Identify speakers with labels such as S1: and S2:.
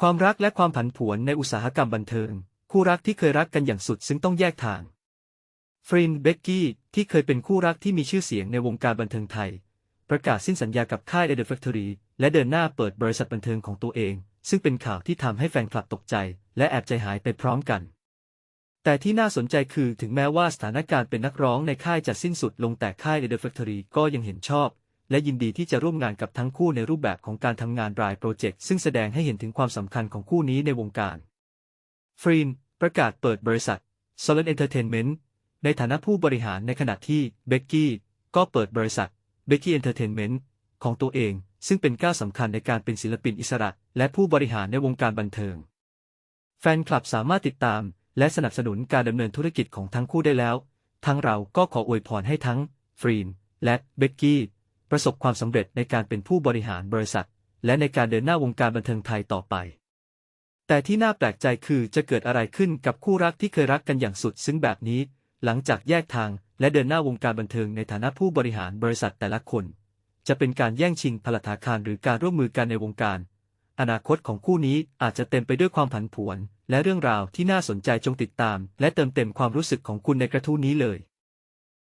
S1: ความรักและความผันผวนในอุตสาหกรรมบันเทิง คู่รักที่เคยรักกันอย่างสุดซึ่งต้องแยกทาง ฟรินเบกกี้ที่เคยเป็นคู่รักที่มีชื่อเสียงในวงการบันเทิงไทย ประกาศสิ้นสัญญากับค่าย The Factory และเดินหน้าเปิดบริษัทบันเทิงของตัวเอง ซึ่งเป็นข่าวที่ทำให้แฟนคลับตกใจ และแอบใจหายไปพร้อมกัน แต่ที่น่าสนใจคือถึงแม้ว่าสถานการณ์เป็นนักร้องในค่ายจะสิ้นสุดลงแต่ค่าย The Factory ก็ยังเห็นชอบ และยินดีที่จะร่วมงานกับทั้งคู่ในรูปแบบของการทำงานรายโปรเจกต์ซึ่งแสดงให้เห็นถึงความสำคัญของคู่นี้ในวงการ ฟรีน ประกาศเปิดบริษัท Solid Entertainment ในฐานะผู้บริหารในขณะที่เบกกี้ก็เปิดบริษัท Becky Entertainment ของตัวเอง ซึ่งเป็นก้าวสำคัญในการเป็นศิลปินอิสระ และผู้บริหารในวงการบันเทิง แฟนคลับสามารถติดตาม และสนับสนุนการดำเนินธุรกิจของทั้งคู่ได้แล้ว ทั้งเราก็ขออวยพรให้ทั้งฟรีน และเบกกี้ ประสบความสำเร็จในการเป็นผู้บริหารบริษัท และในการเดินหน้าวงการบันเทิงไทยต่อไป แต่ที่น่าแปลกใจคือจะเกิดอะไรขึ้นกับคู่รักที่เคยรักกันอย่างสุดซึ้งแบบนี้ หลังจากแยกทางและเดินหน้าวงการบันเทิงในฐานะผู้บริหารบริษัทแต่ละคน จะเป็นการแย่งชิงพลธาคารหรือการร่วมมือกันในวงการ อนาคตของคู่นี้อาจจะเต็มไปด้วยความผันผวน และเรื่องราวที่น่าสนใจจงติดตาม และเติมเต็มความรู้สึกของคุณในกระทู้นี้เลย